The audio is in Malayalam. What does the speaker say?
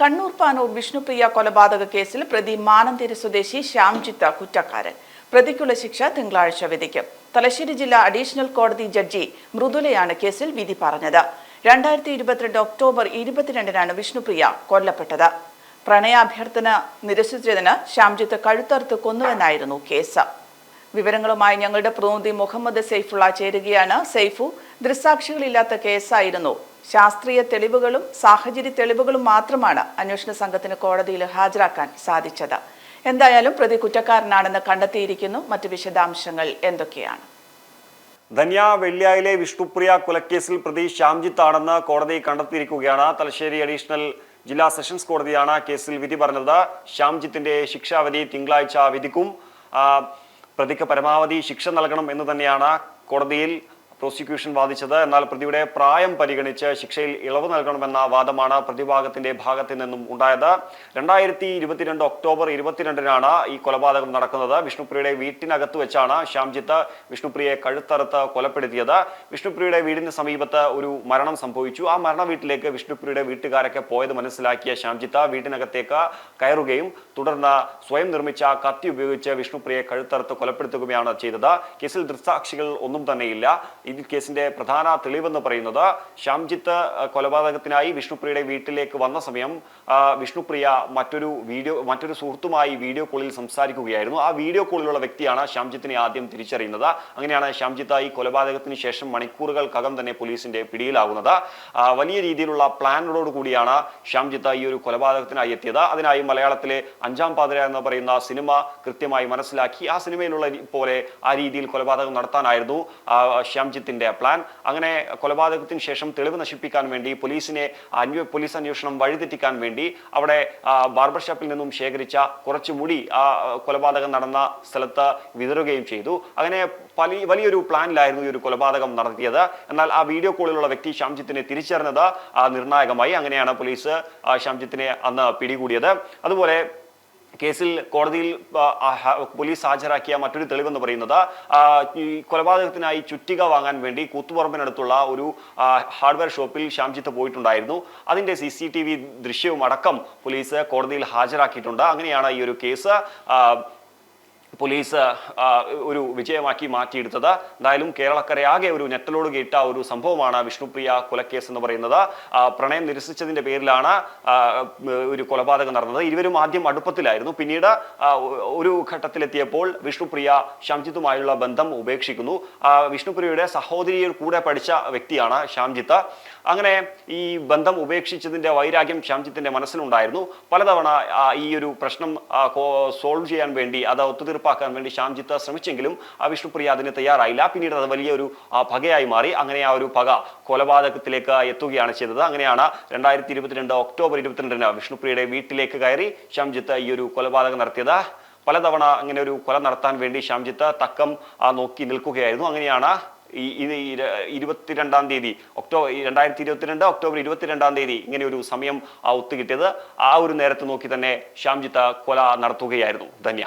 കണ്ണൂർ പാനൂർ വിഷ്ണുപ്രിയ കൊലപാതക കേസിൽ പ്രതി മാനന്തേരി സ്വദേശി ശ്യാംജിത്ത കുറ്റക്കാരൻ. പ്രതിക്കുള്ള ശിക്ഷ തിങ്കളാഴ്ച വിധിക്കും. തലശ്ശേരി ജില്ലാ അഡീഷണൽ കോടതി ജഡ്ജി മൃദുലയാണ് കേസിൽ വിധി പറഞ്ഞത്. രണ്ടായിരത്തി ഇരുപത്തിരണ്ട് ഒക്ടോബർ ഇരുപത്തിരണ്ടിനാണ് വിഷ്ണുപ്രിയ കൊല്ലപ്പെട്ടത്. പ്രണയാഭ്യർത്ഥന നിരസിച്ചതിന് ശ്യാംജിത്ത് കഴുത്തറുത്ത് കൊന്നുവെന്നായിരുന്നു കേസ്. വിവരങ്ങളുമായി ഞങ്ങളുടെ പ്രതിനിധി മുഹമ്മദ് സൈഫുള്ള ചേരുകയാണ്. സൈഫു ദൃസാക്ഷികളില്ലാത്ത കേസായിരുന്നു. ശാസ്ത്രീയ തെളിവുകളും സാഹചര്യ തെളിവുകളും മാത്രമാണ് അന്വേഷണ സംഘത്തിന് കോടതിയിൽ ഹാജരാക്കാൻ സാധിച്ചത്. എന്തായാലും പ്രതി കുറ്റക്കാരനാണെന്ന് കണ്ടെത്തിയിരിക്കുന്നു. മറ്റു വിശദാംശങ്ങൾ എന്തൊക്കെയാണ്? ധന്യ വെള്ളിയായിലെ വിഷ്ണുപ്രിയ കൊലക്കേസിൽ പ്രതി ശ്യാംജിത്ത് ആണെന്ന് കോടതി കണ്ടെത്തിയിരിക്കുകയാണ്. തലശ്ശേരി അഡീഷണൽ ജില്ലാ സെഷൻസ് കോടതിയാണ് കേസിൽ വിധി പറഞ്ഞത്. ശ്യാംജിത്തിന്റെ ശിക്ഷാവധി തിങ്കളാഴ്ച വിധിക്കും. പ്രതിക്ക് പരമാവധി ശിക്ഷ നൽകണം എന്ന് തന്നെയാണ് കോടതിയിൽ പ്രോസിക്യൂഷൻ വാദിച്ചത് എന്നാൽ പ്രതിയുടെ പ്രായം പരിഗണിച്ച് ശിക്ഷയിൽ ഇളവ് നൽകണമെന്ന വാദമാണ് പ്രതിഭാഗത്തിന്റെ ഭാഗത്തു നിന്നും ഉണ്ടായത്. രണ്ടായിരത്തി ഇരുപത്തിരണ്ട് ഒക്ടോബർ ഇരുപത്തിരണ്ടിനാണ് ഈ കൊലപാതകം നടക്കുന്നത്. വിഷ്ണുപ്രിയയുടെ വീട്ടിനകത്ത് വെച്ചാണ് ശ്യാംജിത്ത് വിഷ്ണുപ്രിയയെ കഴുത്തറുത്ത് കൊലപ്പെടുത്തിയത്. വിഷ്ണുപ്രിയയുടെ വീടിന് സമീപത്ത് ഒരു മരണം സംഭവിച്ചു. ആ മരണ വീട്ടിലേക്ക് വിഷ്ണുപ്രിയയുടെ വീട്ടുകാരൊക്കെ പോയത് മനസ്സിലാക്കിയ ശ്യാംജിത്ത് വീട്ടിനകത്തേക്ക് കയറുകയും തുടർന്ന് സ്വയം നിർമ്മിച്ച കത്തി ഉപയോഗിച്ച് വിഷ്ണുപ്രിയയെ കഴുത്തറുത്ത് കൊലപ്പെടുത്തുകയാണ് ചെയ്തത്. കേസിൽ ദൃക്സാക്ഷികൾ ഒന്നും തന്നെയില്ല. ഈ കേസിന്റെ പ്രധാന തെളിവെന്ന് പറയുന്നത് ശ്യാംജിത്ത് കൊലപാതകത്തിനായി വിഷ്ണുപ്രിയയുടെ വീട്ടിലേക്ക് വന്ന സമയം വിഷ്ണുപ്രിയ മറ്റൊരു വീഡിയോ മറ്റൊരു സുഹൃത്തുമായി വീഡിയോ കോളിൽ സംസാരിക്കുകയായിരുന്നു. ആ വീഡിയോ കോളിലുള്ള വ്യക്തിയാണ് ശ്യാംജിത്തിനെ ആദ്യം തിരിച്ചറിയുന്നത്. അങ്ങനെയാണ് ശ്യാംജിത്ത് ഈ കൊലപാതകത്തിന് ശേഷം മണിക്കൂറുകൾക്കകം തന്നെ പോലീസിന്റെ പിടിയിലാകുന്നത് വലിയ രീതിയിലുള്ള പ്ലാനോട് കൂടിയാണ് ശ്യാംജിത്ത് ഈ ഒരു കൊലപാതകത്തിനായി എത്തിയത്. അതിനായി മലയാളത്തിലെ അഞ്ചാം പാതിര എന്ന് പറയുന്ന സിനിമ കൃത്യമായി മനസ്സിലാക്കി ആ സിനിമയിലുള്ള പോലെ ആ രീതിയിൽ കൊലപാതകം നടത്താനായിരുന്നു ആ, ശ്യാംജിത്തിന്റെ പ്ലാൻ അങ്ങനെ കൊലപാതകത്തിന് ശേഷം തെളിവ് നശിപ്പിക്കാൻ വേണ്ടി പോലീസിനെ അന്വ പോലീസ് അന്വേഷണം വഴിതെറ്റിക്കാൻ വേണ്ടി അവിടെ ബാർബർ ഷോപ്പിൽ നിന്നും ശേഖരിച്ച കുറച്ച് മുടി ആ കൊലപാതകം നടന്ന സ്ഥലത്ത് വിതറുകയും ചെയ്തു. അങ്ങനെ വലിയ വലിയൊരു പ്ലാനിലായിരുന്നു ഈ ഒരു കൊലപാതകം നടത്തിയത്. എന്നാൽ ആ വീഡിയോ കോളിലുള്ള വ്യക്തി ശ്യാംജിത്തിനെ തിരിച്ചറിഞ്ഞത് നിർണായകമായി. അങ്ങനെയാണ് പോലീസ് ശ്യാംജിത്തിനെ അന്ന് പിടികൂടിയത്. അതുപോലെ കേസിൽ കോടതിയിൽ പോലീസ് ഹാജരാക്കിയ മറ്റൊരു തെളിവെന്ന് പറയുന്നത് കൊലപാതകത്തിനായി ചുറ്റിക വാങ്ങാൻ വേണ്ടി കൂത്തുപറമ്പിനടുത്തുള്ള ഒരു ഹാർഡ്വെയർ ഷോപ്പിൽ ശ്യാംജിത്ത് പോയിട്ടുണ്ടായിരുന്നു. അതിന്റെ സി സി ടി വി ദൃശ്യവും അടക്കം പോലീസ് കോടതിയിൽ ഹാജരാക്കിയിട്ടുണ്ട്. അങ്ങനെയാണ് ഈ ഒരു കേസ് പോലീസ് ഒരു വിജയമാക്കി മാറ്റിയെടുത്തത്. എന്തായാലും കേരളക്കരയാകെ ഒരു ഞെട്ടലോട് കേട്ട ഒരു സംഭവമാണ് വിഷ്ണുപ്രിയ കൊലക്കേസ് എന്ന് പറയുന്നത്. പ്രണയം നിരസിച്ചതിന്റെ പേരിലാണ് ഒരു കൊലപാതകം നടന്നത്. ഇരുവരും ആദ്യം അടുപ്പത്തിലായിരുന്നു. പിന്നീട് ഒരു ഘട്ടത്തിലെത്തിയപ്പോൾ വിഷ്ണുപ്രിയ ശ്യാംജിത്തുമായുള്ള ബന്ധം ഉപേക്ഷിക്കുന്നു. വിഷ്ണുപ്രിയയുടെ സഹോദരിയിൽ കൂടെ പഠിച്ച വ്യക്തിയാണ് ശ്യാംജിത്ത്. അങ്ങനെ ഈ ബന്ധം ഉപേക്ഷിച്ചതിന്റെ വൈരാഗ്യം ശ്യാംജിത്തിന്റെ മനസ്സിലുണ്ടായിരുന്നു. പലതവണ ഈ ഒരു പ്രശ്നം സോൾവ് ചെയ്യാൻ വേണ്ടി അത് ഒത്തുതീർപ്പാക്കാൻ വേണ്ടി ശ്യാംജിത്ത് ശ്രമിച്ചെങ്കിലും ആ വിഷ്ണുപ്രിയ അതിന് തയ്യാറായില്ല. പിന്നീട് അത് വലിയൊരു പകയായി മാറി. അങ്ങനെ ആ ഒരു പക കൊലപാതകത്തിലേക്ക് എത്തുകയാണ് ചെയ്തത്. അങ്ങനെയാണ് രണ്ടായിരത്തി ഇരുപത്തിരണ്ട് ഒക്ടോബർ ഇരുപത്തിരണ്ടിന് വിഷ്ണുപ്രിയയുടെ വീട്ടിലേക്ക് കയറി ശ്യാംജിത്ത് ഈ ഒരു കൊലപാതകം നടത്തിയത്. പലതവണ അങ്ങനെ ഒരു കൊല നടത്താൻ വേണ്ടി ശ്യാംജിത്ത് തക്കം നോക്കി നിൽക്കുകയായിരുന്നു. അങ്ങനെയാണ് ഈ ഇത് ഇരുപത്തിരണ്ടാം തീയതി ഒക്ടോബർ രണ്ടായിരത്തി ഇരുപത്തിരണ്ട് ഒക്ടോബർ ഇരുപത്തിരണ്ടാം തീയതി ഇങ്ങനെ ഒരു സമയം ആ ഒത്തുകിട്ടിയത്. ആ ഒരു നേരത്ത് നോക്കി തന്നെ ശ്യാംജിത്ത് കൊല നടത്തുകയായിരുന്നു. Dhanya.